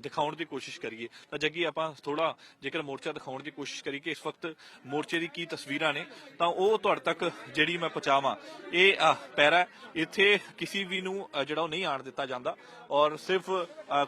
ਦਿਖਾਉਣ ਦੀ ਕੋਸ਼ਿਸ਼ ਕਰੀਏ। ਤਾਂ ਜੱਗੀ ਆਪਾਂ ਥੋੜਾ ਜੇਕਰ ਮੋਰਚਾ ਦਿਖਾਉਣ ਦੀ ਕੋਸ਼ਿਸ਼ ਕਰੀਏ ਕਿ ਇਸ ਵਕਤ ਮੋਰਚੇ ਦੀ ਕੀ ਤਸਵੀਰਾਂ ਨੇ ਤਾਂ ਉਹ ਤੁਹਾਡੇ ਤੱਕ ਜਿਹੜੀ ਮੈਂ ਪਹੁੰਚਾਵਾਂ। ਇਹ ਪੈਰਾ ਇੱਥੇ ਕਿਸੇ ਵੀ ਨੂੰ ਅ, ਜਿਹੜਾ ਉਹ ਨਹੀਂ ਆਣ ਦਿੱਤਾ ਜਾਂਦਾ। ਔਰ ਸਿਰਫ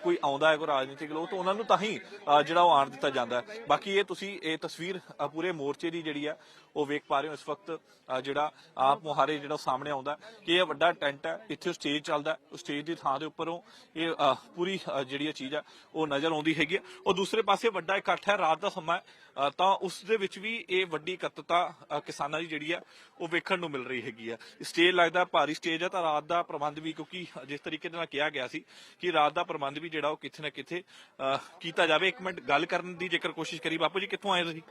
ਕੋਈ ਆਉਂਦਾ ਹੈ ਕੋਈ ਰਾਜਨੀਤਿਕ ਲੋਕ ਤਾਂ ਉਹਨਾਂ ਨੂੰ ਤਾਂ ਹੀ ਜਿਹੜਾ ਉਹ ਆਣ ਦਿੱਤਾ ਜਾਂਦਾ ਹੈ। ਬਾਕੀ ਇਹ ਤੁਸੀਂ ਇਹ ਤਸਵੀਰ ਪੂਰੇ ਮੋਰਚੇ ਦੀ ਜਿਹੜੀ ਆ ਉਹ ਵੇਖ ਪਾ ਰਹੇ ਹੋ ਇਸ ਵਕਤ ਜਿਹੜਾ ਆਪ ਮੁਹਾਰੇ ਜਿਹੜਾ ਉਹ ਸਾਹਮਣੇ ਆਉਂਦਾ ਕਿ ਇਹ ਵੱਡਾ ਟੈਂਟ ਹੈ। ਇੱਥੇ ਸਟੇਜ ਚੱਲਦਾ ਹੈ। ਸਟੇਜ ਦੀ ਥਾਂ ਦੇ ਉੱਪਰੋਂ ਇਹ ਪੂਰੀ ਜਿਹੜੀ ਇਹ ਚੀਜ਼ ਹੈ ਉਹ ਨਜ਼ਰ ਆਉਂਦੀ ਹੈਗੀ ਹੈ। ਉਹ ਦੂਸਰੇ ਪਾਸੇ ਵੱਡਾ ਇਕੱਠ ਹੈ ਰਾਤ ਦਾ ਸਮਾਂ ਹੈ। ਤਾਂ ਉਸ ਦੇ ਵਿੱਚ ਵੀ ਇਹ ਵੱਡੀ ਇਕੱਤਰਤਾ ਅ, ਕਿਸਾਨਾਂ ਦੀ ਜਿਹੜੀ ਹੈ ਉਹ ਵੇਖਣ ਨੂੰ ਮਿਲ ਰਹੀ ਹੈਗੀ ਹੈ ਸਟੇਜ ਲੱਗਦਾ ਭਾਰੀ ਸਟੇਜ ਹੈ ਤਾਂ ਰਾਤ ਦਾ ਪ੍ਰਬੰਧ ਵੀ ਕਿਉਂਕਿ ਜਿਸ ਤਰੀਕੇ ਨਾਲ ਕਿਹਾ ਗਿਆ ਸੀ ਕਿ ਰਾਤ ਦਾ ਪ੍ਰਬੰਧ ਵੀ ਜਿਹੜਾ ਉਹ ਕਿੱਥੇ ਨਾ ਕਿੱਥੇ ਕੀਤਾ ਜਾਵੇ। ਇੱਕ ਮਿੰਟ ਗੱਲ ਕਰਨ ਦੀ ਜੇਕਰ ਕੋਸ਼ਿਸ਼ ਕਰੀ ਬਾਪੂ ਜੀ ਕਿੱਥੋਂ ਆਏ ਤੁਸੀਂ?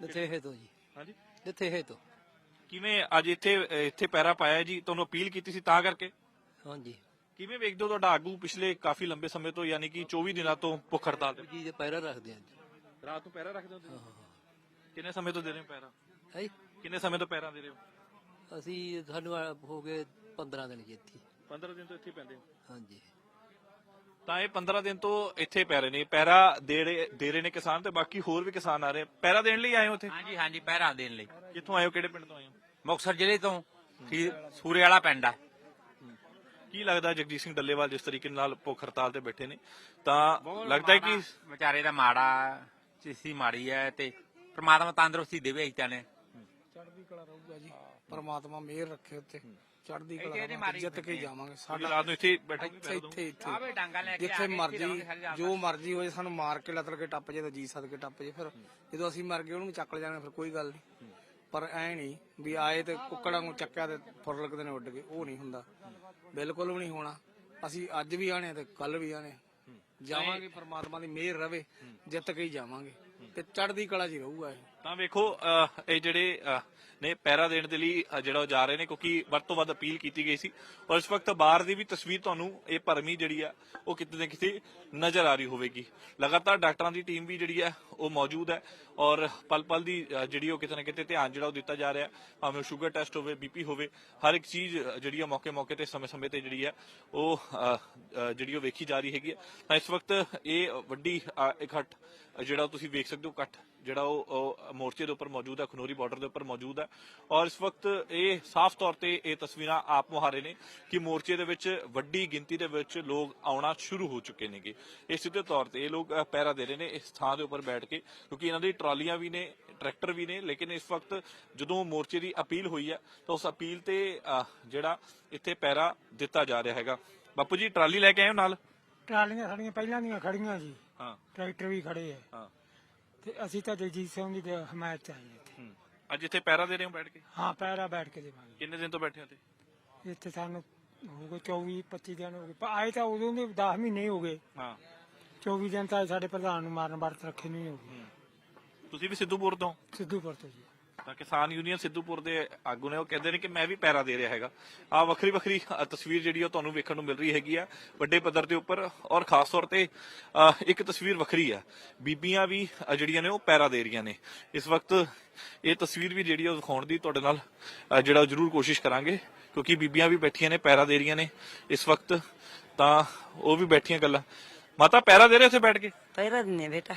ਜਿੱਥੇ ਤੋਂ ਜੀ। ਹਾਂਜੀ। ਜਿੱਥੇ ਤੋਂ। ਕਿਵੇਂ ਅੱਜ ਇੱਥੇ ਇੱਥੇ ਪੈਰਾ ਪਾਇਆ ਜੀ? ਤੁਹਾਨੂੰ ਅਪੀਲ ਕੀਤੀ ਸੀ ਤਾਂ ਕਰਕੇ? ਹਾਂਜੀ। ਕਿਵੇਂ ਵੇਖਦੇ ਹੋ ਤੁਹਾਡਾ ਆਗੂ ਪਿਛਲੇ ਕਾਫੀ ਲੰਬੇ ਸਮੇਂ ਤੋਂ ਯਾਨੀ ਕਿ 24 ਦਿਨਾਂ ਤੋਂ ਭੁੱਖ ਹੜਤਾਲ ਤੇ? ਜੀ ਪੈਰਾ ਰੱਖਦੇ ਹਾਂ ਜੀ। ਰਾਤ ਨੂੰ ਪੈਰਾ ਰੱਖਦੇ ਹੋ? ਤੁਸੀਂ ਕਿੰਨੇ ਸਮੇਂ ਤੋਂ ਦੇ ਰਹੇ ਹੋ ਪੈਰਾ? ਹੈ? ਕਿੰਨੇ ਸਮੇਂ ਤੋਂ ਪੈਰਾ ਦੇ ਰਹੇ ਹੋ? ਅਸੀਂ ਸਾਨੂੰ ਆ ਹੋ ਗਏ 15 ਦਿਨ ਜੀ ਇੱਥੇ। 15 ਦਿਨ ਤੋਂ ਇੱਥੇ ਪੈਂਦੇ ਹੋ? ਹਾਂਜੀ। ਤਾਂ ਇਹ 15 ਦਿਨ ਤੋਂ ਇੱਥੇ ਪੈ ਰਹੇ ਨੇ। ਪੈਰਾ ਦੇ ਰਹੇ ਦੇ ਰਹੇ ਨੇ ਕਿਸਾਨ ਤੇ ਬਾਕੀ ਹੋਰ ਵੀ ਕਿਸਾਨ ਆ ਰਹੇ ਪੈਰਾ ਦੇਣ ਲਈ ਆਏ ਹੋ ਇੱਥੇ? ਹਾਂਜੀ ਹਾਂਜੀ ਪਹਿਰਾ ਦੇਣ ਲਈ। ਕਿੱਥੋਂ ਆਏ ਹੋ? ਕਿਹੜੇ ਪਿੰਡ ਤੋਂ ਆਏ ਹੋ? ਮੁਕਤਸਰ ਜ਼ਿਲ੍ਹੇ ਤੋਂ ਸੂਰੇ ਵਾਲਾ ਪਿੰਡ ਆ। ਕੀ ਲੱਗਦਾ ਜਗਜੀਤ ਸਿੰਘ ਡੱਲੇਵਾਲ ਜਿਸ ਤਰੀਕੇ ਨਾਲ ਭੁੱਖ ਹੜਤਾਲ ਤੇ ਬੈਠੇ ਨੇ? ਤਾਂ ਲੱਗਦਾ ਹੈ ਕਿ ਵਿਚਾਰੇ ਦਾ ਮਾੜਾ ਚੀਸੀ ਮਾੜੀ ਹੈ ਤੇ ਪ੍ਰਮਾਤਮਾ ਤੰਦਰੁਸਤੀ ਦੇਵੇ ਇਤਾਂ ਨੇ। ਚੜ੍ਹਦੀ ਕਲਾ ਰਹੂਗਾ ਜੀ। ਪਰਮਾਤਮਾ ਮਿਹਰ ਰੱਖੇ ਉੱਤੇ ਚੜ੍ਹਦੀ ਕਲਾ ਜਿੱਤ ਕੇ ਜਾਵਾਂਗੇ। ਸਾਡੀ ਰਾਤ ਨੂੰ ਇੱਥੇ ਬੈਠੋਗੇ ਇੱਥੇ ਇੱਥੇ ਇੱਥੇ। ਆਵੇ ਡਾਂਗਾ ਲੈ ਕੇ ਜਿੱਥੇ ਮਰਜ਼ੀ ਜੋ ਮਰਜ਼ੀ ਹੋਏ ਸਾਨੂੰ ਮਾਰ ਕੇ ਲਤਲ ਕੇ ਟੱਪ ਜੇ ਤਾਂ ਜੀ ਸਦ ਕੇ ਟੱਪ ਜੇ। ਫਿਰ ਜਦੋਂ ਅਸੀਂ ਮਰ ਗਏ ਉਹਨੂੰ ਵੀ ਚੱਕ ਲੈ ਜਾਣਾ ਫਿਰ ਕੋਈ ਗੱਲ ਨਹੀਂ। ਪਰ ਐ ਨਹੀਂ ਵੀ ਆਏ ਤੇ ਕੁੱਕੜਾਂ ਨੂੰ ਚੱਕਿਆ ਤੇ ਫੁਰ ਲੱਗਦੇ ਨੇ ਉੱਡ ਗਏ। ਉਹ ਨਹੀਂ ਹੁੰਦਾ। ਬਿਲਕੁਲ ਵੀ ਨਹੀਂ ਹੋਣਾ। ਅਸੀਂ ਅੱਜ ਵੀ ਆਣੇ ਤੇ ਕੱਲ ਵੀ ਆਣੇ ਜਾਵਾਂਗੇ ਪਰਮਾਤਮਾ ਦੀ ਮਿਹਰ ਰਵੇ ਜਿੱਤ ਕੇ ਹੀ ਜਾਵਾਂਗੇ। ਤੇ ਚੜ੍ਹਦੀ ਕਲਾ 'ਚ ਹੀ ਰਹੂਗਾ ਇਹ। ਤਾਂ ਵੇਖੋ ਇਹ ਜਿਹੜੇ ਨੇ ਪੈਰਾ ਦੇਣ ਦੇ ਲਈ ਜਿਹੜਾ ਉਹ ਜਾ ਰਹੇ ਨੇ, ਕਿਉਂਕਿ ਵੱਧ ਤੋਂ ਵੱਧ ਅਪੀਲ ਕੀਤੀ ਗਈ ਸੀ। ਔਰ ਇਸ ਵਕਤ ਬਾਹਰ ਦੀ ਵੀ ਤਸਵੀਰ ਤੁਹਾਨੂੰ ਇਹ ਭਰਮੀ ਜਿਹੜੀ ਆ, ਉਹ ਕਿਤੇ ਨਾ ਕਿਤੇ ਨਜ਼ਰ ਆ ਰਹੀ ਹੋਵੇਗੀ। ਲਗਾਤਾਰ ਡਾਕਟਰਾਂ ਦੀ ਟੀਮ ਵੀ ਜਿਹੜੀ ਆ, ਉਹ ਮੌਜੂਦ ਹੈ। ਔਰ ਪਲ ਪਲ ਦੀ ਜਿਹੜੀ ਉਹ ਕਿਤੇ ਨਾ ਕਿਤੇ ਧਿਆਨ ਜਿਹੜਾ ਉਹ ਦਿੱਤਾ ਜਾ ਰਿਹਾ, ਭਾਵੇਂ ਉਹ ਸ਼ੂਗਰ ਟੈਸਟ ਹੋਵੇ ਬੀਪੀ ਹੋਵੇ, ਹਰ ਇੱਕ ਚੀਜ਼ ਜਿਹੜੀ ਆ ਮੌਕੇ ਮੌਕੇ ਤੇ ਸਮੇਂ ਸਮੇਂ ਤੇ ਜਿਹੜੀ ਆ, ਉਹ ਜਿਹੜੀ ਉਹ ਵੇਖੀ ਜਾ ਰਹੀ ਹੈਗੀ ਆ। ਤਾਂ ਇਸ ਵਕਤ ਇਹ ਵੱਡੀ ਇਕੱਠ ਜਿਹੜਾ ਤੁਸੀਂ ਵੇਖ ਸਕਦੇ ਹੋ, ਇਕੱਠ, ਜਿਹੜਾ ਉਹ ਮੋਰਚੇ ਦੇ ਉੱਪਰ ਮੌਜੂਦ ਹੈ ਖਨੋਰੀ ਬਾਰਡਰ ਦੇ ਉੱਪਰ ਮੌਜੂਦ ਹੈ। ਔਰ ਇਸ ਵਕਤ ਇਹ ਸਾਫ਼ ਤੌਰ ਤੇ ਇਹ ਤਸਵੀਰਾਂ ਆਪ ਮੁਹਾਰੇ ਨੇ ਕਿ ਮੋਰਚੇ ਦੇ ਵਿੱਚ ਵੱਡੀ ਗਿਣਤੀ ਦੇ ਵਿੱਚ ਲੋਕ ਆਉਣਾ ਸ਼ੁਰੂ ਹੋ ਚੁੱਕੇ ਨੇਗੇ। ਇਹ ਸਿੱਧੇ ਤੌਰ ਤੇ ਇਹ ਲੋਕ ਅ, ਪਹਿਰਾ ਦੇ ਰਹੇ ਨੇ ਇਸ ਥਾਂ ਦੇ ਉੱਪਰ ਬੈਠ ਕੇ ਕਿਉਂਕਿ ਇਹਨਾਂ ਦੀ ਟਰਾਲੀਆਂ ਵੀ ਨੇ ਟਰੈਕਟਰ ਵੀ ਨੇ ਲੇਕਿਨ ਇਸ ਵਕਤ ਜਦੋਂ ਮੋਰਚੇ ਦੀ ਅਪੀਲ ਹੋਈ ਹੈ ਤਾਂ ਉਸ ਅਪੀਲ ਤੇ ਜਿਹੜਾ ਇੱਥੇ ਪਹਿਰਾ ਦਿੱਤਾ ਜਾ ਰਿਹਾ ਹੈਗਾ। ਬਾਪੂ ਜੀ ਟਰਾਲੀ ਲੈ ਕੇ ਆਏ ਹੋ ਨਾਲ? ਟਰਾਲੀਆਂ ਸਾਡੀਆਂ ਪਹਿਲਾਂ ਦੀਆਂ ਖੜੀਆਂ ਜੀ। ਹਾਂ। ਟਰੈਕਟਰ ਵੀ ਖੜੇ ਆ। ਹਾਂ। ਤੇ ਅਸੀਂ ਤਾਂ ਜਗਜੀਤ ਸਿੰਘ ਦੀ ਹਮਾਇਤ ਚ ਆਏ ਇੱਥੇ। ਹੂੰ। ਅੱਜ ਇੱਥੇ ਪਹਿਰਾ ਦੇ ਰਹੇ ਹੋ ਬੈਠ ਕੇ? ਹਾਂ ਪੈਰਾ ਬੈਠ ਕੇ ਦੇਵਾਂਗੇ। ਕਿੰਨੇ ਦਿਨ ਤੋਂ ਬੈਠੇ ਹੋ ਤੇ ਇੱਥੇ ਸਾਨੂੰ ਹੋ ਗਏ 24 25 ਦਿਨ ਹੋ ਗਏ। ਪਰ ਆਏ ਤਾਂ ਉਦੋਂ ਦੇ 10 ਮਹੀਨੇ ਹੀ ਹੋ ਗਏ। ਹਾਂ। 24 ਦਿਨ ਤਾਂ ਸਾਡੇ ਪ੍ਰਧਾਨ ਨੂੰ ਮਾਰਨ ਵਰਤ ਰੱਖੇ ਨਹੀਂ ਹੋ ਗਏ। ਤੁਸੀਂ ਵੀ ਸਿੱਧੂਪੁਰ ਤੋਂ? ਸਿੱਧੂਪੁਰ ਤੋਂ ਜੀ। ਤਾਂ ਕਿਸਾਨ ਯੂਨੀਅਨ ਸਿੱਧੂਪੁਰ ਦੇ ਆਗੂ ਨੇ ਉਹ ਕਹਿੰਦੇ ਨੇ ਕਿ ਮੈਂ ਵੀ ਪੈਰਾ ਦੇ ਰਿਹਾ ਹੈਗਾ। ਆ ਵੱਖਰੀ ਵੱਖਰੀ ਤਸਵੀਰ ਜਿਹੜੀ ਉਹ ਤੁਹਾਨੂੰ ਵੇਖਣ ਨੂੰ ਮਿਲ ਰਹੀ ਹੈਗੀ ਆ ਵੱਡੇ ਪੱਧਰ ਦੇ ਉੱਪਰ ਔਰ ਖਾਸ ਤੌਰ ਤੇ ਇੱਕ ਤਸਵੀਰ ਵੱਖਰੀ ਆ। ਬੀਬੀਆਂ ਵੀ ਜਿਹੜੀਆਂ ਨੇ ਉਹ ਪੈਰਾ ਦੇ ਰਹੀਆਂ ਨੇ। ਇਸ ਵਕਤ ਇਹ ਤਸਵੀਰ ਵੀ ਜਿਹੜੀ ਉਹ ਦਿਖਾਉਣ ਦੀ ਤੁਹਾਡੇ ਨਾਲ ਜਿਹੜਾ ਜ਼ਰੂਰ ਕੋਸ਼ਿਸ਼ ਕਰਾਂਗੇ ਕਿਉਂਕਿ ਬੀਬੀਆਂ ਵੀ ਬੈਠੀਆਂ ਨੇ ਪੈਰਾ ਦੇ ਰਹੀਆਂ ਨੇ। ਇਸ ਵਕਤ ਤਾਂ ਉਹ ਵੀ ਬੈਠੀਆਂ ਗੱਲਾਂ। ਮਾਤਾ ਪੈਰਾ ਦੇ ਰਹੇ ਉੱਥੇ ਬੈਠ ਕੇ? ਪਹਿਰਾ ਦਿੰਨੇ ਬੇਟਾ।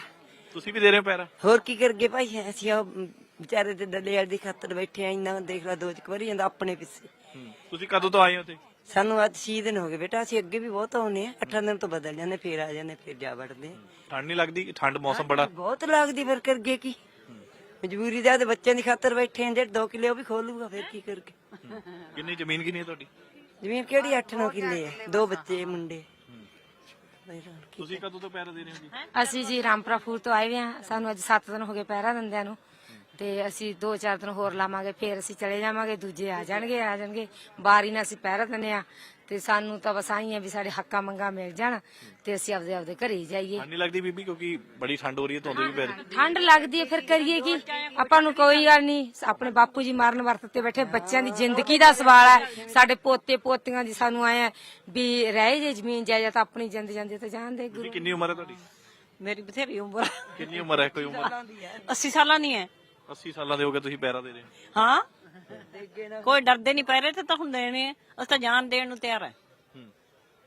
ਤੁਸੀਂ ਵੀ ਦੇ ਰਹੇ ਹੋ ਪੈਰਾ? ਹੋਰ ਕੀ ਕਰਗੇ ਭਾਈ ਅਸੀਂ ਉਹ ਵਿਚਾਰੇ ਤੇ ਡੱਲੇ ਵਾਲੀ ਦੀ ਖਾਤਰ ਬੈਠੇ ਆ ਇੰਨਾ ਦੇਖ ਲਾ ਦੋ ਚ ਕਵਰੀ ਜਾਂਦਾ ਆਪਣੇ ਪਿੱਛੇ। ਹੂੰ। ਤੁਸੀਂ ਕਦੋਂ ਤੋਂ ਆਏ ਹੋ ਤੇ ਸਾਨੂੰ ਅੱਜ 6 ਦਿਨ ਹੋ ਗਏ ਬੇਟਾ ਅਸੀਂ ਅੱਗੇ ਵੀ ਬਹੁਤ ਆਉਨੇ ਆ 8 ਦਿਨ ਤੋਂ ਬਦਲ ਜਾਂਦੇ ਫੇਰ ਆ ਜਾਂਦੇ ਫੇਰ ਜਾ ਵੜਦੇ ਆ। ਠੰਡ ਨਹੀਂ ਲੱਗਦੀ? ਠੰਡ ਮੌਸਮ ਬੜਾ। ਬਹੁਤ ਲੱਗਦੀ ਫਿਰ ਕਰਗੇ ਕੀ? ਮਜਬੂਰੀ ਦਾ ਤੇ ਬੱਚਿਆਂ ਦੀ ਖਾਤਰ ਬੈਠੇ ਆ ਜਿਹੜੇ 2 ਕਿੱਲੇ ਉਹ ਵੀ ਖੋਲੂਗਾ ਫਿਰ ਕੀ ਕਰਗੇ ਕਿੰਨੀ ਜ਼ਮੀਨ ਕਿੰਨੀ ਹੈ ਤੁਹਾਡੀ? ਜ਼ਮੀਨ ਕਿਹੜੀ 8-9 ਕਿੱਲੇ ਆ ਦੋ ਬੱਚੇ ਮੁੰਡੇ। ਫਿਰ ਹੁਣ ਕੀ ਤੁਸੀਂ ਕਦੋਂ ਤੋਂ ਪੈਰਾ ਦੇ ਰਹੇ ਹੋ ਜੀ? ਅਸੀਂ ਜੀ ਰਾਮਪੁਰਾ ਫੂਲ ਤੋਂ ਆਏ ਹੋਏ ਹਾਂ ਸਾਨੂੰ ਅੱਜ 7 ਦਿਨ ਹੋ ਗਏ ਪਹਿਰਾ ਦਿੰਦਿਆਂ ਨੂੰ। ਤੇ ਅਸੀਂ 2-4 ਦਿਨ ਹੋਰ ਲਾਵਾਂਗੇ ਫੇਰ ਅਸੀਂ ਚਲੇ ਜਾਵਾਂਗੇ ਦੂਜੇ ਆ ਜਾਣਗੇ ਆ ਜਾਣਗੇ। ਬਾਰੀ ਨਾਲ ਅਸੀਂ ਪਹਿਰਾ ਦਿੰਦੇ ਆ ਤੇ ਸਾਨੂੰ ਤਾਂ ਬਸ ਆਈ ਹੈ ਵੀ ਸਾਡੇ ਹੱਕਾਂ ਮੰਗਾ ਮਿਲ ਜਾਣ ਤੇ ਅਸੀਂ ਆਪਦੇ ਆਪਦੇ ਘਰੇ ਜਾਈਏ। ਠੰਡ ਨਹੀਂ ਲੱਗਦੀ ਬੀਬੀ ਕਿਉਂਕਿ ਬੜੀ ਠੰਡ ਹੋ ਰਹੀ ਹੈ ਧੁੰਦ ਵੀ ਪੈ ਰਹੀ ਠੰਡ ਲੱਗਦੀ ਹੈ ਫਿਰ ਕਰੀਏ ਕੀ? ਆਪਾਂ ਨੂੰ ਕੋਈ ਗੱਲ ਨਹੀਂ ਆਪਣੇ ਬਾਪੂ ਜੀ ਮਾਰਨ ਵਰਤ ਤੇ ਬੈਠੇ ਬੱਚਿਆਂ ਦੀ ਜ਼ਿੰਦਗੀ ਦਾ ਸਵਾਲ ਹੈ। ਸਾਡੇ ਪੋਤੇ ਪੋਤੀਆਂ ਦੀ ਸਾਨੂੰ ਆਏ ਆ ਵੀ ਰਹਿ ਜੇ ਜ਼ਮੀਨ ਜਾਇਦਾਦ ਆਪਣੀ ਜਿੰਦ ਜਾਂਦੇ ਤਾਂ ਜਾਣ ਦੇ ਗੁਰੂ। ਕਿੰਨੀ ਉਮਰ ਹੈ ਤੁਹਾਡੀ? ਮੇਰੀ ਬਥੇਰੀ ਉਮਰ। ਕਿੰਨੀ ਉਮਰ ਹੈ ਕੋਈ ਉਮਰ? 80 ਸਾਲਾਂ ਦੀ ਹੈ। 80 ਸਾਲਾਂ ਦੇ ਹੋ ਗਏ ਤੁਸੀਂ ਪੈਰਾ ਦੇ ਰਹੇ ਹੋ। ਹਾਂ? ਕੋਈ ਡਰਦੇ ਨਹੀਂ ਪੈ ਰਹੇ ਤੇ ਤਾਂ ਹੁਣ ਦੇਣੇ ਆ। ਅਸੀਂ ਤਾਂ ਜਾਨ ਦੇਣ ਨੂੰ ਤਿਆਰ ਹੈ। ਹੂੰ।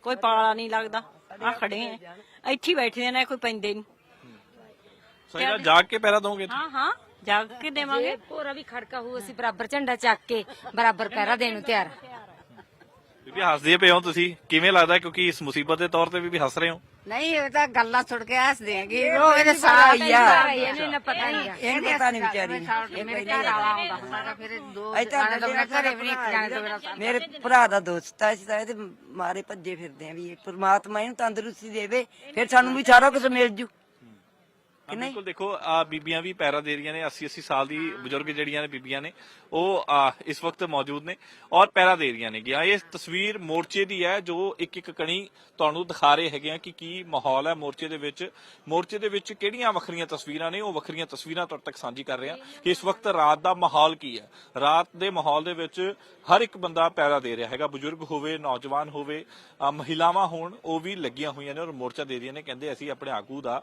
ਕੋਈ ਪਾਲਾ ਨਹੀਂ ਲੱਗਦਾ। ਆ ਖੜੇ ਆ। ਇੱਥੇ ਹੀ ਬੈਠੇ ਨੇ ਕੋਈ ਪੈਂਦੇ ਨਹੀਂ। ਸੋ ਇਹਦਾ ਜਾਗ ਕੇ ਪਹਿਰਾ ਦੋਗੇ ਹਾਂ ਹਾਂ। ਜਾਗ ਕੇ ਦੇਵਾਂਗੇ। ਭੋਰਾ ਵੀ ਖੜਕਾ ਹੋਊ ਅਸੀਂ ਬਰਾਬਰ ਝੰਡਾ ਚੱਕ ਕੇ ਬਰਾਬਰ ਪਹਿਰਾ ਦੇਣ ਨੂੰ ਤਿਆਰ ਹਾਂ। ਬੀਬੀ ਹੱਸਦੇ ਪਏ ਹੋ ਤੁਸੀਂ। ਕਿਵੇਂ ਲੱਗਦਾ ਕਿਉਂਕਿ ਇਸ ਮੁਸੀਬਤ ਦੇ ਤੌਰ ਤੇ ਵੀ ਹੱਸ ਰਹੇ ਹੋ? ਨਹੀਂ ਇਹ ਤਾਂ ਗੱਲਾਂ ਸੁਣ ਕੇ ਹੱਸਦੇ ਆਂਗੇ ਉਹ ਇਹਦੇ ਸਾਹ ਹੀ ਆ ਇਹਨੂੰ ਨਾ ਪਤਾ ਨਹੀਂ ਆ। ਇਹਨੂੰ ਪਤਾ ਨਹੀਂ ਵਿਚਾਰੀ ਮੇਰੇ ਪਹਿਲਾਂ ਘਰ ਵਾਲਾ ਆਉਂਦਾ ਹੁੰਦਾ ਫਿਰ ਦੋ ਅਸੀਂ ਤਾਂ ਜਾਣੇ ਤੋਂ ਬਿਨਾਂ ਘਰੇ ਵੀ ਨਹੀਂ ਇੱਕ ਜਾਣੇ ਤੋਂ ਬਿਨਾਂ ਮੇਰੇ ਭਰਾ ਦਾ ਦੋਸਤ ਆ ਅਸੀਂ ਤਾਂ ਇਹਦੇ ਮਾਰੇ ਭੱਜੇ ਫਿਰਦੇ ਆ ਵੀ ਇਹ ਪ੍ਰਮਾਤਮਾ ਇਹਨੂੰ ਤੰਦਰੁਸਤੀ ਦੇਵੇ ਫਿਰ ਸਾਨੂੰ ਵੀ ਸਾਰਾ ਕੁਝ ਮਿਲ ਜੂ। ਹਾਂ, ਬਿਲਕੁਲ ਦੇਖੋ ਆ ਬੀਬੀਆਂ ਵੀ ਪੈਰਾ ਦੇ ਰਹੀਆਂ ਨੇ 80 80 ਸਾਲ ਦੀ ਬਜ਼ੁਰਗ ਜਿਹੜੀਆਂ ਨੇ ਬੀਬੀਆਂ ਨੇ ਉਹ ਆ, ਇਸ ਵਕਤ ਮੌਜੂਦ ਨੇ ਔਰ ਪੈਰਾ ਦੇ ਰਹੀਆਂ ਨੇ ਗਿਆ ਇਹ ਤਸਵੀਰ ਮੋਰਚੇ ਦੀ ਹੈ ਜੋ ਇੱਕ ਇੱਕ ਕਣੀ ਤੁਹਾਨੂੰ ਦਿਖਾ ਰਹੇ ਹੈਗੇ ਆ ਕਿ ਕੀ ਮਾਹੌਲ ਹੈ ਮੋਰਚੇ ਦੇ ਵਿੱਚ। ਮੋਰਚੇ ਦੇ ਵਿੱਚ ਕਿਹੜੀਆਂ ਵੱਖਰੀਆਂ ਤਸਵੀਰਾਂ ਨੇ ਉਹ ਵੱਖਰੀਆਂ ਤਸਵੀਰਾਂ ਤੁਹਾਡੇ ਤੱਕ ਸਾਂਝੀ ਕਰ ਰਹੇ ਹਾਂ ਕਿ ਇਸ ਵਕਤ ਰਾਤ ਦਾ ਮਾਹੌਲ ਕੀ ਹੈ। ਰਾਤ ਦੇ ਮਾਹੌਲ ਦੇ ਵਿੱਚ ਹਰ ਇੱਕ ਬੰਦਾ ਪੈਰਾ ਦੇ ਰਿਹਾ ਹੈਗਾ ਬਜ਼ੁਰਗ ਹੋਵੇ ਨੌਜਵਾਨ ਹੋਵੇ ਮਹਿਲਾਵਾਂ ਹੋਣ ਉਹ ਵੀ ਲੱਗੀਆਂ ਹੋਈਆਂ ਨੇ ਔਰ ਮੋਰਚਾ ਦੇ ਰਹੀਆਂ ਨੇ ਕਹਿੰਦੇ ਅਸੀਂ ਆਪਣੇ ਆਗੂ ਦਾ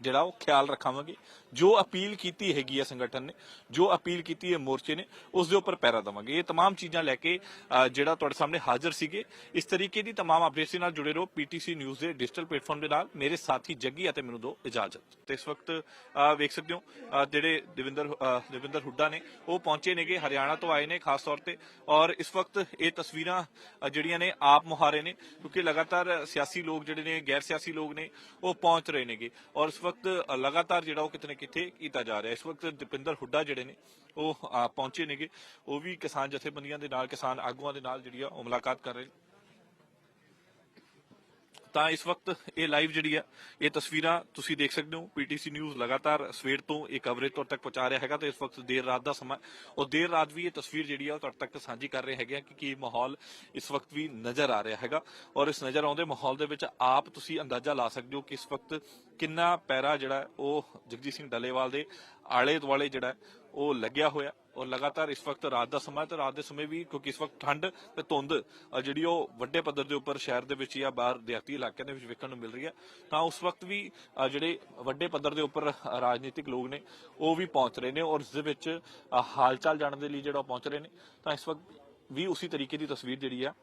ਜਿਹੜਾ ਉਹ ਖਿਆਲ ਰੱਖਾਂਗੇ ਜੋ ਅਪੀਲ ਕੀਤੀ ਹੈਗੀ ਹੈ ਸੰਗਠਨ ਨੇ ਜੋ ਅਪੀਲ ਕੀਤੀ ਹੈ ਮੋਰਚੇ ਨੇ ਉਸ ਦੇ ਉੱਪਰ ਪੈਰਾ ਦਵਾਂਗੇ ਇਹ तमाम ਚੀਜ਼ਾਂ ਲੈ ਕੇ ਅ, ਜਿਹੜਾ ਤੁਹਾਡੇ ਸਾਹਮਣੇ ਹਾਜ਼ਰ ਸੀਗੇ ਇਸ ਤਰੀਕੇ ਦੀ तमाम ਅਪਡੇਟਸ ਨਾਲ ਜੁੜੇ ਰਹੋ ਪੀਟੀਸੀ ਨਿਊਜ਼ ਦੇ ਡਿਜੀਟਲ ਪਲੇਟਫਾਰਮ ਦੇ ਨਾਲ ਮੇਰੇ ਸਾਥੀ ਜੱਗੀ ਅਤੇ ਮੈਨੂੰ ਦੋ ਇਜਾਜ਼ਤ ਤੇ ਇਸ ਵਕਤ ਅ, ਵੇਖ ਸਕਦੇ ਹੋ ਅ, ਜਿਹੜੇ ਦਵਿੰਦਰ ਅ, ਦਵਿੰਦਰ ਹੁੱਡਾ ਨੇ ਉਹ ਪਹੁੰਚੇ ਨੇਗੇ ਹਰਿਆਣਾ ਤੋਂ ਆਏ ਨੇ ਖਾਸ ਤੌਰ ਤੇ ਔਰ ਇਸ ਵਕਤ ਇਹ ਤਸਵੀਰਾਂ ਅ, ਜਿਹੜੀਆਂ ਨੇ ਆਪ ਮੁਹਾਰੇ ਨੇ ਕਿਉਂਕਿ ਲਗਾਤਾਰ ਸਿਆਸੀ ਲੋਕ ਜਿਹੜੇ ਨੇ ਗੈਰ ਸਿਆਸੀ ਲੋਕ ਨੇ ਉਹ ਪਹੁੰਚ ਰਹੇ ਨੇਗੇ ਔਰ ਇਸ ਵਕਤ ਵਕਤ ਲਗਾਤਾਰ ਜਿਹੜਾ ਉਹ ਕਿਤੇ ਨਾ ਕਿਤੇ ਕੀਤਾ ਜਾ ਰਿਹਾ। ਇਸ ਵਕਤ ਦੀਪਿੰਦਰ ਹੁੱਡਾ ਜਿਹੜੇ ਨੇ, ਉਹ ਪਹੁੰਚੇ ਨੇਗੇ। ਉਹ ਵੀ ਕਿਸਾਨ ਜਥੇਬੰਦੀਆਂ ਦੇ ਨਾਲ, ਕਿਸਾਨ ਆਗੂਆਂ ਦੇ ਨਾਲ ਜਿਹੜੀ ਆ ਉਹ ਮੁਲਾਕਾਤ ਕਰ ਰਹੇ ਨੇ। ਤਾਂ ਇਸ ਵਕਤ ਇਹ ਲਾਈਵ ਜਿਹੜੀ ਆ, ਇਹ ਤਸਵੀਰਾਂ ਤੁਸੀਂ ਦੇਖ ਸਕਦੇ ਹੋ। ਪੀਟੀਸੀ ਨਿਊਜ਼ ਲਗਾਤਾਰ ਸਵੇਰ ਤੋਂ ਇਹ ਕਵਰੇਜ ਤੁਹਾਡੇ ਤੱਕ ਪਹੁੰਚਾ ਰਿਹਾ ਹੈਗਾ ਤੇ ਇਸ ਵਕਤ ਦੇਰ ਰਾਤ ਦਾ ਸਮਾਂ ਔਰ ਦੇਰ ਰਾਤ ਵੀ ਇਹ ਤਸਵੀਰ ਜਿਹੜੀ ਆ ਉਹ ਤੁਹਾਡੇ ਤੱਕ ਸਾਂਝੀ ਕਰ ਰਹੇ ਹੈਗੇ ਆ ਕਿ ਕੀ ਮਾਹੌਲ ਇਸ ਵਕਤ ਵੀ ਨਜ਼ਰ ਆ ਰਿਹਾ ਹੈਗਾ। ਔਰ ਇਸ ਨਜ਼ਰ ਆਉਂਦੇ ਮਾਹੌਲ ਦੇ ਵਿੱਚ ਆਪ ਤੁਸੀਂ ਅੰਦਾਜ਼ਾ ਲਾ ਸਕਦੇ ਹੋ ਕਿ ਇਸ ਵਕਤ ਕਿੰਨਾ ਪੈਰਾ ਜਿਹੜਾ ਉਹ ਜਗਜੀਤ ਸਿੰਘ ਡੱਲੇਵਾਲ ਦੇ ਆਲੇ ਦੁਆਲੇ ਜਿਹੜਾ ਹੈ ਉਹ ਲੱਗਿਆ ਹੋਇਆ ਔਰ ਲਗਾਤਾਰ ਇਸ ਵਕਤ ਰਾਤ ਦਾ ਸਮਾਂ ਤੇ ਰਾਤ ਦੇ ਸਮੇਂ ਵੀ ਕਿਉਂਕਿ ਇਸ ਵਕਤ ਠੰਡ ਤੇ ਧੁੰਦ ਜਿਹੜੀ ਉਹ ਵੱਡੇ ਪੱਧਰ ਦੇ ਉੱਪਰ ਸ਼ਹਿਰ ਦੇ ਵਿੱਚ ਜਾਂ ਬਾਹਰ ਦਿਹਾਤੀ ਇਲਾਕਿਆਂ ਦੇ ਵਿੱਚ ਵੇਖਣ ਨੂੰ ਮਿਲ ਰਹੀ ਹੈ। ਤਾਂ ਉਸ ਵਕਤ ਵੀ ਜਿਹੜੇ ਵੱਡੇ ਪੱਧਰ ਦੇ ਉੱਪਰ ਰਾਜਨੀਤਿਕ ਲੋਕ ਨੇ ਉਹ ਵੀ ਪਹੁੰਚ ਰਹੇ ਨੇ ਔਰ ਇਸ ਦੇ ਵਿੱਚ ਅ, ਹਾਲਚਾਲ ਜਾਣਨ ਦੇ ਲਈ ਜਿਹੜਾ ਉਹ ਪਹੁੰਚ ਰਹੇ ਨੇ। ਤਾਂ ਇਸ ਵਕਤ ਵੀ ਉਸੇ ਤਰੀਕੇ ਦੀ ਤਸਵੀਰ ਜਿਹੜੀ ਆ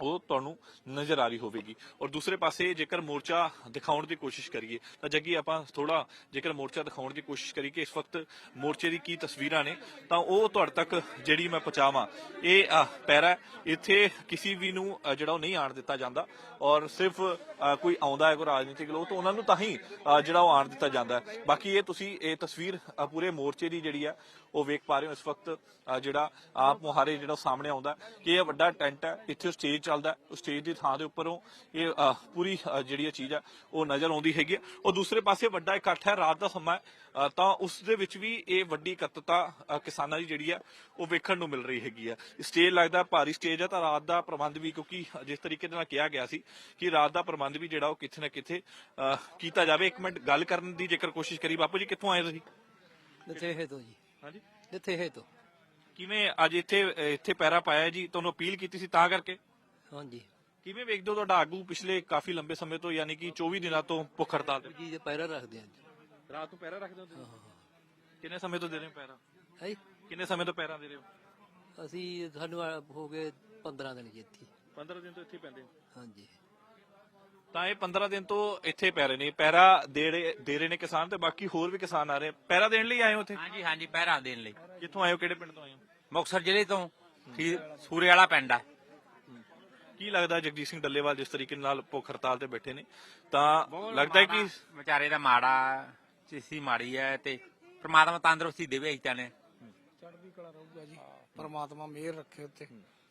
ਉਹ ਤੁਹਾਨੂੰ ਨਜ਼ਰ ਆ ਰਹੀ ਹੋਵੇਗੀ। ਔਰ ਦੂਸਰੇ ਪਾਸੇ ਜੇਕਰ ਮੋਰਚਾ ਦਿਖਾਉਣ ਦੀ ਕੋਸ਼ਿਸ਼ ਕਰੀਏ, ਤਾਂ ਜੱਗੀ ਆਪਾਂ ਥੋੜਾ ਜੇਕਰ ਮੋਰਚਾ ਦਿਖਾਉਣ ਦੀ ਕੋਸ਼ਿਸ਼ ਕਰੀਏ ਕਿ ਇਸ ਵਕਤ ਮੋਰਚੇ ਦੀ ਕੀ ਤਸਵੀਰਾਂ ਨੇ, ਤਾਂ ਉਹ ਤੁਹਾਡੇ ਤੱਕ ਜਿਹੜੀ ਮੈਂ ਪਹੁੰਚਾਵਾਂ, ਇਹ ਪੈਰਾ ਇੱਥੇ ਕਿਸੇ ਵੀ ਨੂੰ ਜਿਹੜਾ ਉਹ ਨਹੀਂ ਆਣ ਦਿੱਤਾ ਜਾਂਦਾ। ਔਰ ਸਿਰਫ ਕੋਈ ਆਉਂਦਾ ਹੈ, ਕੋਈ ਰਾਜਨੀਤਿਕ ਲੋਕ, ਤਾਂ ਉਹਨਾਂ ਨੂੰ ਤਾਂ ਹੀ ਜਿਹੜਾ ਉਹ ਆਣ ਦਿੱਤਾ ਜਾਂਦਾ ਹੈ। ਬਾਕੀ ਇਹ ਤੁਸੀਂ, ਇਹ ਤਸਵੀਰ ਪੂਰੇ ਮੋਰਚੇ ਦੀ ਜਿਹੜੀ ਆ ਉਹ ਵੇਖ ਪਾ ਰਹੇ ਹੋ ਇਸ ਵਕਤ ਜਿਹੜਾ ਆਪ ਮੁਹਾਰੇ ਜਿਹੜਾ ਸਾਹਮਣੇ ਆਉਂਦਾ ਕਿ ਇਹ ਵੱਡਾ ਟੈਂਟ ਹੈ, ਇੱਥੇ ਸਟੇਜ ਚੱਲਦਾ ਹੈ। ਸਟੇਜ ਦੀ ਥਾਂ ਦੇ ਉੱਪਰੋਂ ਇਹ ਪੂਰੀ ਜਿਹੜੀ ਚੀਜ਼ ਆ ਉਹ ਨਜ਼ਰ ਆਉਂਦੀ ਹੈਗੀ ਉਹ ਦੂਸਰੇ ਪਾਸੇ ਵੱਡਾ ਇਕੱਠ ਹੈ, ਰਾਤ ਦਾ ਸਮਾਂ ਤਾਂ ਉਸ ਦੇ ਵਿੱਚ ਵੀ ਇਹ ਵੱਡੀ ਇਕੱਤਰਤਾ ਕਿਸਾਨਾਂ ਦੀ ਜਿਹੜੀ ਆ ਉਹ ਵੇਖਣ ਨੂੰ ਮਿਲ ਰਹੀ ਹੈਗੀ ਆ ਸਟੇਜ ਲੱਗਦਾ ਭਾਰੀ ਸਟੇਜ ਹੈ, ਤਾਂ ਰਾਤ ਦਾ ਪ੍ਰਬੰਧ ਵੀ ਕਿਉਂਕਿ ਜਿਸ ਤਰੀਕੇ ਦੇ ਨਾਲ ਕਿਹਾ ਗਿਆ ਸੀ ਕਿ ਰਾਤ ਦਾ ਪ੍ਰਬੰਧ ਵੀ ਜਿਹੜਾ ਉਹ ਕਿੱਥੇ ਨਾ ਕਿੱਥੇ ਕੀਤਾ ਜਾਵੇ। ਇੱਕ ਮਿੰਟ ਗੱਲ ਕਰਨ ਦੀ ਜੇਕਰ ਕੋਸ਼ਿਸ਼ ਕਰੀ, ਬਾਪੂ ਜੀ ਕਿੱਥੋਂ ਆਏ ਤੁਸੀਂ? ਦਥੇਹੇ ਤੋਂ ਜੀ। ਹਾਂਜੀ। ਦਥੇਹੇ ਤੋਂ। ਕਿਵੇਂ ਅੱਜ ਇੱਥੇ ਇੱਥੇ ਪੈਰਾ ਪਾਇਆ ਜੀ? ਤੁਹਾਨੂੰ ਅਪੀਲ ਕੀਤੀ ਸੀ ਤਾਂ ਕਰਕੇ? ਹਾਂਜੀ। ਕਿਵੇਂ ਵੇਖਦੇ ਹੋ ਤੁਹਾਡਾ ਆਗੂ ਪਿਛਲੇ ਕਾਫੀ ਲੰਬੇ ਸਮੇਂ ਤੋਂ ਯਾਨੀ ਕਿ 24 ਦਿਨਾਂ ਤੋਂ ਭੁੱਖ ਹੜਤਾਲ ਤੇ? ਜੀ ਦੇ ਪਹਿਰਾ ਰੱਖਦੇ ਹਾਂ ਜੀ। ਰਾਤ ਨੂੰ ਪੈਰਾ ਰੱਖਦੇ ਹੋ ਤੁਸੀਂ? ਕਿੰਨੇ ਸਮੇਂ ਤੋਂ ਦੇ ਰਹੇ ਹੋ ਪੈਰਾ? ਹੈ? ਕਿੰਨੇ ਸਮੇਂ ਤੋਂ ਪੈਰਾ ਦੇ ਰਹੇ ਹੋ? ਅਸੀਂ ਸਾਨੂੰ ਹੋ ਗਏ 15 ਦਿਨ ਜੀ ਇੱਥੇ। 15 ਦਿਨ ਤੋਂ ਇੱਥੇ ਪੈਂਦੇ ਹੋ? ਹਾਂਜੀ। ਤਾਂ ਇਹ 15 ਦਿਨ ਤੋਂ ਇੱਥੇ ਪੈ ਰਹੇ ਨੇ। ਪੈਰਾ ਦੇ ਰਹੇ ਦੇ ਰਹੇ ਨੇ ਕਿਸਾਨ ਤੇ ਬਾਕੀ ਹੋਰ ਵੀ ਕਿਸਾਨ ਆ ਰਹੇ। ਪੈਰਾ ਦੇਣ ਲਈ ਆਏ ਹੋ ਇੱਥੇ ਹਾਂਜੀ ਹਾਂਜੀ ਪਹਿਰਾ ਦੇਣ ਲਈ। ਕਿੱਥੋਂ ਆਏ ਹੋ? ਕਿਹੜੇ ਪਿੰਡ ਤੋਂ ਆਏ ਹੋ? ਮੁਕਤਸਰ ਜ਼ਿਲ੍ਹੇ ਤੋਂ ਠੀਕ ਸੂਰੇ ਵਾਲਾ ਪਿੰਡ ਆ। ਕੀ ਲੱਗਦਾ ਜਗਜੀਤ ਸਿੰਘ ਡੱਲੇਵਾਲ ਜਿਸ ਤਰੀਕੇ ਨਾਲ ਭੁੱਖ ਹੜਤਾਲ ਤੇ ਬੈਠੇ ਨੇ? ਤਾਂ ਲੱਗਦਾ ਹੈ ਕਿ ਮਾੜਾ- ਵਿਚਾਰੇ ਦਾ ਮਾੜਾ ਚੀਸੀ ਮਾੜੀ ਹੈ ਤੇ ਪ੍ਰਮਾਤਮਾ ਤੰਦਰੁਸਤੀ ਦੇਵੇ ਅਸੀਂ ਤਾਂ ਨੇ। ਚੜ੍ਹਦੀ ਕਲਾ ਰਹੂਗਾ ਜੀ। ਪਰਮਾਤਮਾ ਮਿਹਰ ਰੱਖੇ ਉੱਤੇ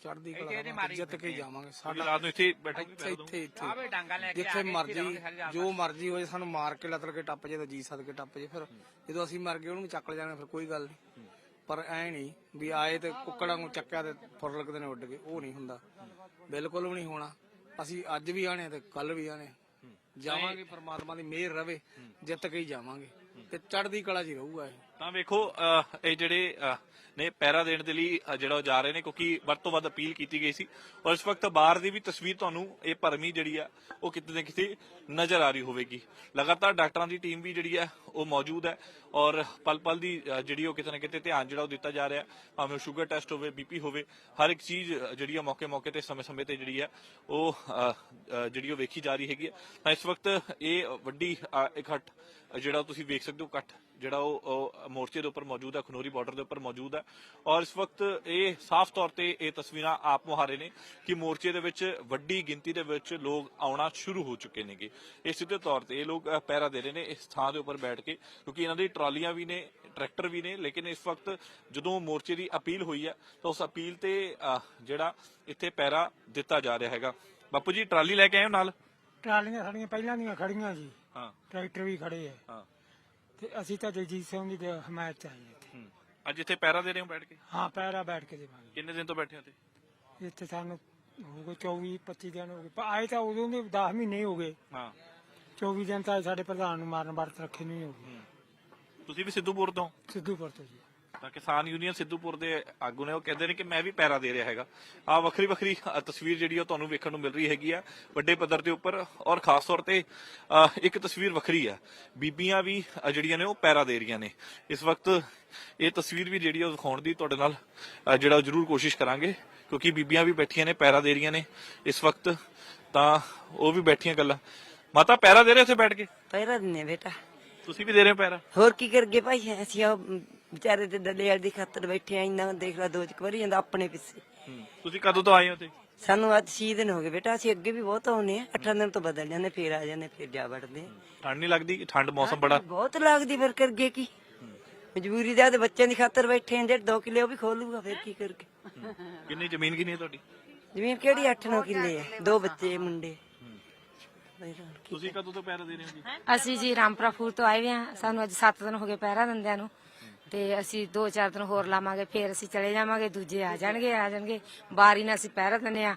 ਚੜ੍ਹਦੀ ਕਲਾ ਨਾਲ ਜਿੱਤ ਕੇ ਜਾਵਾਂਗੇ। ਸਾਡੀ ਰਾਤ ਨੂੰ ਇੱਥੇ ਬੈਠੋਗੇ ਇੱਥੇ? ਇੱਥੇ ਆਵੇ ਡਾਂਗਾ ਲੈ ਇੱਥੇ ਕੇ ਜਿੱਥੇ ਕੇ ਮਰਜ਼ੀ। ਜੋ ਮਰਜ਼ੀ ਹੋਏ ਸਾਨੂੰ ਮਾਰ ਕੇ ਲਤਲ ਕੇ ਟੱਪ ਜੇ ਤਾਂ ਜੀ ਸਦ ਕੇ ਟੱਪ ਜੇ। ਫਿਰ ਜਦੋਂ ਅਸੀਂ ਮਰ ਗਏ ਉਹਨੂੰ ਚੱਕ ਲਿਆ ਜਾਣਾ ਫਿਰ ਕੋਈ ਗੱਲ ਨਹੀਂ। ਪਰ ਐ ਨਹੀਂ ਵੀ ਆਏ ਤੇ ਕੁੱਕੜਾਂ ਨੂੰ ਚੱਕਿਆ ਤੇ ਫੁਰ ਲੱਗਦੇ ਨੇ ਉੱਡ ਗਏ। ਉਹ ਨਹੀਂ ਹੁੰਦਾ। ਬਿਲਕੁਲ ਵੀ ਨਹੀਂ ਹੋਣਾ। ਅਸੀਂ ਅੱਜ ਵੀ ਆਣੇ ਤੇ ਕੱਲ ਵੀ ਆਣੇ ਜਾਵਾਂਗੇ ਪਰਮਾਤਮਾ ਦੀ ਮਿਹਰ ਰਵੇ। ਜਿੱਤ ਕੇ ਹੀ ਜਾਵਾਂਗੇ। ਤੇ ਚੜ੍ਹਦੀ ਕਲਾ 'ਚ ਹੀ ਰਹੂਗਾ ਇਹ। ਤਾਂ ਵੇਖੋ ਇਹ ਜਿਹੜੇ ਨੇ ਪੈਰਾ ਦੇਣ ਦੇ ਲਈ ਜਿਹੜਾ ਉਹ ਜਾ ਰਹੇ ਨੇ, ਕਿਉਂਕਿ ਵੱਧ ਤੋਂ ਵੱਧ ਅਪੀਲ ਕੀਤੀ ਗਈ ਸੀ। ਔਰ ਇਸ ਵਕਤ ਬਾਹਰ ਦੀ ਵੀ ਤਸਵੀਰ ਤੁਹਾਨੂੰ ਇਹ ਭਰਮੀ ਜਿਹੜੀ ਆ, ਉਹ ਕਿਤੇ ਨਾ ਕਿਤੇ ਨਜ਼ਰ ਆ ਰਹੀ ਹੋਵੇਗੀ। ਲਗਾਤਾਰ ਡਾਕਟਰਾਂ ਦੀ ਟੀਮ ਵੀ ਜਿਹੜੀ ਆ, ਉਹ ਮੌਜੂਦ ਹੈ। ਔਰ ਪਲ ਪਲ ਦੀ ਜਿਹੜੀ ਉਹ ਕਿਤੇ ਨਾ ਕਿਤੇ ਧਿਆਨ ਜਿਹੜਾ ਉਹ ਦਿੱਤਾ ਜਾ ਰਿਹਾ, ਭਾਵੇਂ ਸ਼ੂਗਰ ਟੈਸਟ ਹੋਵੇ ਬੀਪੀ ਹੋਵੇ, ਹਰ ਇੱਕ ਚੀਜ਼ ਜਿਹੜੀ ਆ ਮੌਕੇ ਮੌਕੇ ਤੇ ਸਮੇਂ ਸਮੇਂ ਤੇ ਜਿਹੜੀ ਆ, ਉਹ ਜਿਹੜੀ ਉਹ ਵੇਖੀ ਜਾ ਰਹੀ ਹੈਗੀ ਆ। ਤਾਂ ਇਸ ਵਕਤ ਇਹ ਵੱਡੀ ਇਕੱਠ ਜਿਹੜਾ ਤੁਸੀਂ ਵੇਖ ਸਕਦੇ ਹੋ, ਇਕੱਠ ਜਿਹੜਾ ਉਹ ਮੋਰਚੇ ਦੇ ਉੱਪਰ ਮੌਜੂਦ ਹੈ ਖਨੋਰੀ ਬਾਰਡਰ ਦੇ ਉੱਪਰ ਮੌਜੂਦ ਹੈ। ਔਰ ਇਸ ਵਕਤ ਇਹ ਸਾਫ਼ ਤੌਰ ਤੇ ਇਹ ਤਸਵੀਰਾਂ ਆਪ ਮੁਹਾਰੇ ਨੇ ਕਿ ਮੋਰਚੇ ਦੇ ਵਿੱਚ ਵੱਡੀ ਗਿਣਤੀ ਦੇ ਵਿੱਚ ਲੋਕ ਆਉਣਾ ਸ਼ੁਰੂ ਹੋ ਚੁੱਕੇ ਨੇਗੇ। ਇਹ ਸਿੱਧੇ ਤੌਰ ਤੇ ਇਹ ਲੋਕ ਪਹਿਰਾ ਦੇ ਰਹੇ ਨੇ ਇਸ ਥਾਂ ਦੇ ਉੱਪਰ ਬੈਠ ਕੇ ਕਿਉਂਕਿ ਇਹਨਾਂ ਦੀ ਟਰਾਲੀਆਂ ਵੀ ਨੇ ਟਰੈਕਟਰ ਵੀ ਨੇ ਲੇਕਿਨ ਇਸ ਵਕਤ ਜਦੋਂ ਮੋਰਚੇ ਦੀ ਅਪੀਲ ਹੋਈ ਹੈ ਤਾਂ ਉਸ ਅਪੀਲ ਤੇ ਜਿਹੜਾ ਇੱਥੇ ਪਹਿਰਾ ਦਿੱਤਾ ਜਾ ਰਿਹਾ ਹੈਗਾ। ਬਾਪੂ ਜੀ ਟਰਾਲੀ ਲੈ ਕੇ ਆਏ ਹੋ ਨਾਲ। ਟਰਾਲੀਆਂ ਸਾਡੀਆਂ ਪਹਿਲਾਂ ਦੀਆਂ ਖੜੀਆਂ ਜੀ। ਹਾਂ। ਟਰੈਕਟਰ ਵੀ ਖੜੇ ਆ। ਹਾਂ। ਤੇ ਅਸੀਂ ਤਾਂ ਜਗਜੀਤ ਸਿੰਘ ਦੀ ਹਮਾਇਤ ਚ ਆਏ ਇੱਥੇ। ਹੂੰ। ਅੱਜ ਇੱਥੇ ਪਹਿਰਾ ਦੇ ਰਹੇ ਹੋ ਬੈਠ ਕੇ? ਹਾਂ ਪੈਰਾ ਬੈਠ ਕੇ ਦੇਵਾਂਗੇ। ਕਿੰਨੇ ਦਿਨ ਤੋਂ ਬੈਠੇ ਹੋ ਤੇ ਇੱਥੇ ਸਾਨੂੰ ਹੋ ਗਏ 24 25 ਦਿਨ ਹੋ ਗਏ। ਪਰ ਆਏ ਤਾਂ ਉਦੋਂ ਦੇ 10 ਮਹੀਨੇ ਹੋ ਗਏ। ਹਾਂ। 24 ਦਿਨ ਤਾਂ ਸਾਡੇ ਪ੍ਰਧਾਨ ਨੂੰ ਮਾਰਨ ਵਰਤ ਰੱਖੇ ਨਹੀਂ ਹੋ ਗਏ। ਤੁਸੀਂ ਵੀ ਸਿੱਧੂਪੁਰ ਤੋਂ? ਸਿੱਧੂਪੁਰ ਤੋਂ ਜੀ। ਤਾਂ ਕਿਸਾਨ ਯੂਨੀਅਨ ਸਿੱਧੂਪੁਰ ਦੇ ਆਗੂ ਨੇ ਉਹ ਕਹਿੰਦੇ ਨੇ ਕਿ ਮੈਂ ਵੀ ਪੈਰਾ ਦੇ ਰਿਹਾ ਹੈਗਾ। ਆ ਵੱਖਰੀ ਵੱਖਰੀ ਤਸਵੀਰ ਜਿਹੜੀ ਉਹ ਤੁਹਾਨੂੰ ਵੇਖਣ ਨੂੰ ਮਿਲ ਰਹੀ ਹੈਗੀ ਆ ਵੱਡੇ ਪੱਧਰ ਦੇ ਉੱਪਰ ਔਰ ਖਾਸ ਤੌਰ ਤੇ ਇੱਕ ਤਸਵੀਰ ਵੱਖਰੀ ਆ। ਬੀਬੀਆਂ ਵੀ ਜਿਹੜੀਆਂ ਨੇ ਉਹ ਪੈਰਾ ਦੇ ਰਹੀਆਂ ਨੇ। ਇਸ ਵਕਤ ਇਹ ਤਸਵੀਰ ਵੀ ਜਿਹੜੀ ਉਹ ਦਿਖਾਉਣ ਦੀ ਤੁਹਾਡੇ ਨਾਲ ਜਿਹੜਾ ਜ਼ਰੂਰ ਕੋਸ਼ਿਸ਼ ਕਰਾਂਗੇ, ਕਿਉਂਕਿ ਬੀਬੀਆਂ ਵੀ ਬੈਠੀਆਂ ਨੇ, ਪੈਰਾ ਦੇ ਰਹੀਆਂ ਨੇ। ਇਸ ਵਕਤ ਤਾਂ ਉਹ ਵੀ ਬੈਠੀਆਂ ਗੱਲਾਂ। ਮਾਤਾ, ਪੈਰਾ ਦੇ ਰਹੇ ਉੱਥੇ ਬੈਠ ਕੇ? ਪੈਰਾ ਦਿੰਨੇ ਬੇਟਾ। ਤੁਸੀਂ ਵੀ ਦੇ ਰਹੇ ਹੋ ਪੈਰਾ? ਹੋਰ ਕੀ ਕਰਗੇ ਭਾਈ? ਅਸੀਂ ਉਹ ਵਿਚਾਰੇ ਤੇ ਡੱਲੇ ਵਾਲੀ ਦੀ ਖਾਤਰ ਬੈਠੇ ਆ ਇੰਨਾ ਦੇਖ ਲਾ ਦੋ ਚ ਵਾਰੀ ਜਾਂਦਾ ਆਪਣੇ ਪਿੱਛੇ। ਤੁਸੀਂ ਕਦੋਂ ਤੋਂ ਆਏ ਹੋ ਤੇ ਸਾਨੂੰ ਅੱਜ 6 ਦਿਨ ਹੋ ਗਏ ਬੇਟਾ ਅਸੀਂ ਅੱਗੇ ਵੀ ਬਹੁਤ ਆਉਨੇ ਆ 8 ਦਿਨ ਤੋਂ ਬਦਲ ਜਾਂਦੇ ਫੇਰ ਆ ਜਾਂਦੇ ਫੇਰ ਜਾ ਵੜਦੇ ਆ। ਠੰਡ ਨਹੀਂ ਲੱਗਦੀ? ਠੰਡ ਮੌਸਮ ਬੜਾ। ਬਹੁਤ ਲੱਗਦੀ ਫਿਰ ਕਰਗੇ ਕੀ? ਮਜਬੂਰੀ ਦਾ ਤੇ ਬੱਚਿਆਂ ਦੀ ਖਾਤਰ ਬੈਠੇ ਆਂ ਜੇ 2 ਕਿੱਲੇ ਉਹ ਵੀ ਖੋਲੂਗਾ ਫਿਰ ਕੀ ਕਰਗੇ? ਕਿੰਨੀ ਜ਼ਮੀਨ ਕਿੰਨੀ ਹੈ ਤੁਹਾਡੀ? ਜ਼ਮੀਨ ਕਿਹੜੀ? 8-9 ਕਿੱਲੇ ਆ ਦੋ ਬੱਚੇ ਮੁੰਡੇ। ਤੁਸੀਂ ਕਦੋਂ ਤੋਂ ਪੈਰਾ ਦੇ ਰਹੇ ਹੋ ਜੀ? ਅਸੀਂ ਜੀ ਰਾਮਪੁਰਾ ਫੂਲ ਤੋਂ ਆਏ ਹੋਏ ਹਾਂ। ਸਾਨੂੰ ਅੱਜ 7 ਦਿਨ ਹੋ ਗਏ ਪਹਿਰਾ ਦਿੰਦਿਆਂ ਨੂੰ। ਤੇ ਅਸੀਂ 2-4 ਦਿਨ ਹੋਰ ਲਾਵਾਂਗੇ, ਫੇਰ ਅਸੀਂ ਚਲੇ ਜਾਵਾਂਗੇ, ਦੂਜੇ ਆ ਜਾਣਗੇ ਆ ਜਾਣਗੇ। ਵਾਰੀ ਨਾਲ ਅਸੀਂ ਪਹਿਰਾ ਦਿੰਦੇ ਆ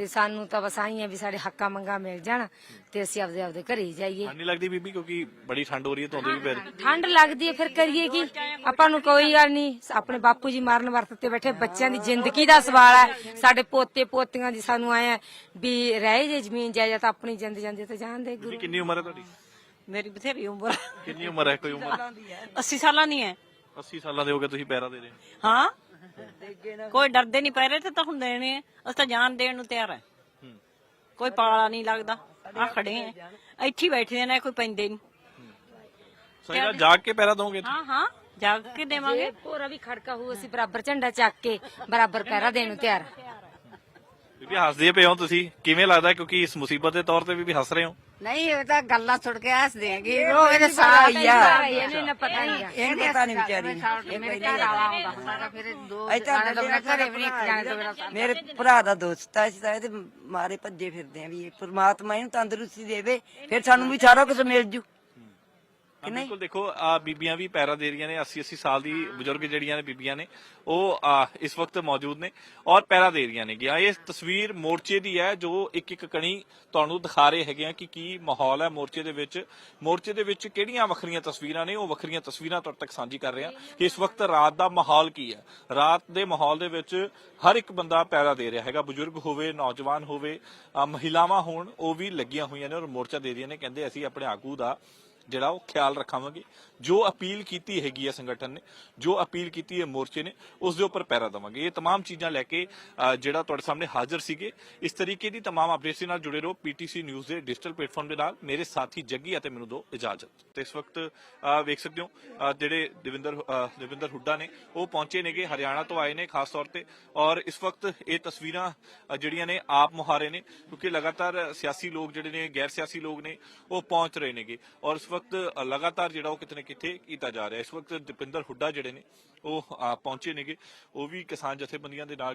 ਤੇ ਸਾਨੂੰ ਤਾਂ ਬਸ ਆਈ ਹੈ ਵੀ ਸਾਡੇ ਹੱਕਾਂ ਮੰਗਾ ਮਿਲ ਜਾਣ ਤੇ ਅਸੀਂ ਆਪਦੇ ਆਪਦੇ ਘਰੇ ਹੀ ਜਾਈਏ। ਠੰਡ ਨਹੀਂ ਲੱਗਦੀ ਬੀਬੀ ਕਿਉਂਕਿ ਬੜੀ ਠੰਡ ਹੋ ਰਹੀ ਹੈ ਧੁੰਦ ਵੀ ਪੈ ਰਹੀ। ਠੰਡ ਲੱਗਦੀ ਹੈ ਫਿਰ ਕਰੀਏ ਕੀ? ਆਪਾਂ ਨੂੰ ਕੋਈ ਗੱਲ ਨਹੀਂ ਆਪਣੇ ਬਾਪੂ ਜੀ ਮਾਰਨ ਵਰਤ ਤੇ ਬੈਠੇ ਬੱਚਿਆਂ ਦੀ ਜ਼ਿੰਦਗੀ ਦਾ ਸਵਾਲ ਹੈ। ਸਾਡੇ ਪੋਤੇ ਪੋਤੀਆਂ ਦੀ ਸਾਨੂੰ ਆਇਆ ਵੀ ਰਹਿ ਜੇ ਜ਼ਮੀਨ ਜਾਇਦਾਦ ਆਪਣੀ ਜਿੰਦ ਜਾਂਦੇ ਤਾਂ ਜਾਣ ਦੇ ਗੁਰੂ। ਤੁਸੀਂ ਕਿੰਨੀ ਉਮਰ ਹੈ ਤੁਹਾਡੀ? ਮੇਰੀ ਬਥੇਰੀ ਉਮਰ ਕਿੰਨੀ ਉਮਰ ਹੈ ਕੋਈ ਉਮਰ? 80 ਸਾਲਾਂ ਦੀ ਹੈ। 80 ਸਾਲਾਂ ਦੇ ਹੋ ਗਏ ਤੁਸੀਂ ਪੈਰਾ ਦੇ ਰਹੇ ਹੋ। ਹਾਂ। ਕੋਈ ਡਰਦੇ ਨਹੀਂ ਪੈ ਰਹੇ ਤੇ ਤਾਂ ਹੁਣ ਦੇਣੇ ਆ। ਅਸੀਂ ਤਾਂ ਜਾਨ ਦੇਣ ਨੂੰ ਤਿਆਰ ਹੈ। ਹੂੰ। ਕੋਈ ਪਾਲਾ ਨਹੀਂ ਲੱਗਦਾ। ਆ ਖੜੇ ਆ। ਇੱਥੇ ਹੀ ਬੈਠੇ ਨੇ ਕੋਈ ਪੈਂਦੇ ਨਹੀਂ। ਸਹੀ ਗੱਲ ਜਾਗ ਕੇ ਪੈਰਾ ਦੋਗੇ ਹਾਂ ਹਾਂ ਜਾਗ ਕੇ ਦੇਵਾਂਗੇ। ਪੂਰਾ ਵੀ ਖੜਕਾ ਹੋਊ ਅਸੀਂ ਬਰਾਬਰ ਝੰਡਾ ਚੱਕ ਕੇ ਬਰਾਬਰ ਪਹਿਰਾ ਦੇਣ ਨੂੰ ਤਿਆਰ ਹਾਂ। ਬੀਬੀ ਹੱਸਦੇ ਪਏ ਹੋ ਤੁਸੀਂ। ਕਿਵੇਂ ਲੱਗਦਾ ਕਿਉਂਕਿ ਇਸ ਮੁਸੀਬਤ ਦੇ ਤੌਰ ਤੇ ਵੀ ਵੀ ਹੱਸ ਰਹੇ ਹੋ? ਨਹੀਂ ਇਹ ਤਾਂ ਗੱਲਾਂ ਸੁਣ ਕੇ ਹੱਸਦੇ ਆਂਗੇ ਉਹ ਇਹਦੇ ਸਾਹ ਹੀ ਆ ਇਹਨੂੰ ਨਾ ਪਤਾ ਨਹੀਂ ਆ। ਇਹਨੂੰ ਪਤਾ ਨਹੀਂ ਵਿਚਾਰੀ ਮੇਰੇ ਪਹਿਲਾਂ ਘਰ ਵਾਲਾ ਆਉਂਦਾ ਸਾਰਾ ਫਿਰ ਦੋ ਇੱਥੇ ਜਾਣੇ ਤੋਂ ਬਿਨਾਂ ਘਰੇ ਵੀ ਨਹੀਂ ਇੱਕ ਜਾਣੇ ਤੋਂ। ਬਿਨਾਂ ਮੇਰੇ ਭਰਾ ਦਾ ਦੋਸਤ ਆ ਤਾਂ ਇਹਦੇ ਮਾਰੇ ਭੱਜੇ ਫਿਰਦੇ ਆ ਵੀ ਪ੍ਰਮਾਤਮਾ ਇਹਨੂੰ ਤੰਦਰੁਸਤੀ ਦੇਵੇ ਫਿਰ ਸਾਨੂੰ ਵੀ ਸਾਰਾ ਕੁਝ ਮਿਲ ਜੂ। ਬਿਲਕੁਲ ਦੇਖੋ ਆ ਬੀਬੀਆਂ ਵੀ ਪੈਰਾ ਦੇ ਰਹੀਆਂ ਨੇ 80 80 ਸਾਲ ਦੀ ਬਜ਼ੁਰਗ ਜਿਹੜੀਆਂ ਨੇ ਬੀਬੀਆਂ ਨੇ ਉਹ ਆ, ਇਸ ਵਕਤ ਮੌਜੂਦ ਨੇ ਔਰ ਪੈਰਾ ਦੇ ਰਹੀਆਂ ਨੇ ਗਿਆ ਇਹ ਤਸਵੀਰ ਮੋਰਚੇ ਦੀ ਹੈ ਜੋ ਇੱਕ ਇੱਕ ਕਣੀ ਤੁਹਾਨੂੰ ਦਿਖਾ ਰਹੇ ਹੈਗੇ ਆ ਕਿ ਕੀ ਮਾਹੌਲ ਹੈ ਮੋਰਚੇ ਦੇ ਵਿੱਚ। ਮੋਰਚੇ ਦੇ ਵਿੱਚ ਕਿਹੜੀਆਂ ਵੱਖਰੀਆਂ ਤਸਵੀਰਾਂ ਨੇ ਉਹ ਵੱਖਰੀਆਂ ਤਸਵੀਰਾਂ ਤੁਹਾਡੇ ਤੱਕ ਸਾਂਝੀ ਕਰ ਰਹੇ ਕਿ ਇਸ ਵਕਤ ਰਾਤ ਦਾ ਮਾਹੌਲ ਕੀ ਹੈ। ਰਾਤ ਦੇ ਮਾਹੌਲ ਦੇ ਵਿੱਚ ਹਰ ਇੱਕ ਬੰਦਾ ਪੈਰਾ ਦੇ ਰਿਹਾ ਹੈਗਾ ਬਜ਼ੁਰਗ ਹੋਵੇ ਨੌਜਵਾਨ ਹੋਵੇ ਅ, ਮਹਿਲਾਵਾਂ ਹੋਣ ਉਹ ਵੀ ਲੱਗੀਆਂ ਹੋਈਆਂ ਨੇ ਔਰ ਮੋਰਚਾ ਦੇ ਰਹੀਆਂ ਨੇ ਕਹਿੰਦੇ ਅਸੀਂ ਆਪਣੇ ਆਗੂ ਦਾ ਜਿਹੜਾ ਉਹ ਖਿਆਲ ਰੱਖਾਂਗੇ ਜੋ ਅਪੀਲ ਕੀਤੀ ਹੈਗੀ ਹੈ ਸੰਗਠਨ ਨੇ ਜੋ ਅਪੀਲ ਕੀਤੀ ਹੈ ਮੋਰਚੇ ਨੇ ਉਸ ਦੇ ਉੱਪਰ ਪੈਰਾ ਦਵਾਂਗੇ ਇਹ तमाम ਚੀਜ਼ਾਂ ਲੈ ਕੇ ਅ, ਜਿਹੜਾ ਤੁਹਾਡੇ ਸਾਹਮਣੇ ਹਾਜ਼ਰ ਸੀਗੇ ਇਸ ਤਰੀਕੇ ਦੀ तमाम ਅਪਡੇਟਸ ਨਾਲ ਜੁੜੇ ਰਹੋ ਪੀਟੀਸੀ ਨਿਊਜ਼ ਦੇ ਡਿਜੀਟਲ ਪਲੇਟਫਾਰਮ ਦੇ ਨਾਲ ਮੇਰੇ ਸਾਥੀ ਜੱਗੀ ਅਤੇ ਮੈਨੂੰ ਦੋ ਇਜਾਜ਼ਤ ਤੇ ਇਸ ਵਕਤ ਅ, ਵੇਖ ਸਕਦੇ ਹੋ ਅ, ਜਿਹੜੇ ਦਵਿੰਦਰ ਅ, ਦਵਿੰਦਰ ਹੁੱਡਾ ਨੇ ਉਹ ਪਹੁੰਚੇ ਨੇਗੇ ਹਰਿਆਣਾ ਤੋਂ ਆਏ ਨੇ ਖਾਸ ਤੌਰ ਤੇ ਔਰ ਇਸ ਵਕਤ ਇਹ ਤਸਵੀਰਾਂ ਅ, ਜਿਹੜੀਆਂ ਨੇ ਆਪ ਮੁਹਾਰੇ ਨੇ ਕਿਉਂਕਿ ਲਗਾਤਾਰ ਸਿਆਸੀ ਲੋਕ ਜਿਹੜੇ ਨੇ ਗੈਰ ਸਿਆਸੀ ਲੋਕ ਨੇ ਉਹ ਪਹੁੰਚ ਰਹੇ ਨੇਗੇ ਔਰ ਇਸ ਵਕਤ ਅ, ਲਗਾਤਾਰ ਜਿਹੜਾ ਉਹ ਕਿਤੇ ਨਾ ਕਿਤੇ ਕੀਤਾ ਜਾ ਰਿਹਾ। ਇਸ ਵਕਤ ਦੀਪਿੰਦਰ ਹੁੱਡਾ ਜਿਹੜੇ ਨੇ ਉਹ ਪਹੁੰਚੇ ਨੇਗੇ। ਉਹ ਵੀ ਕਿਸਾਨ ਜਥੇਬੰਦੀਆਂ ਦੇ ਨਾਲ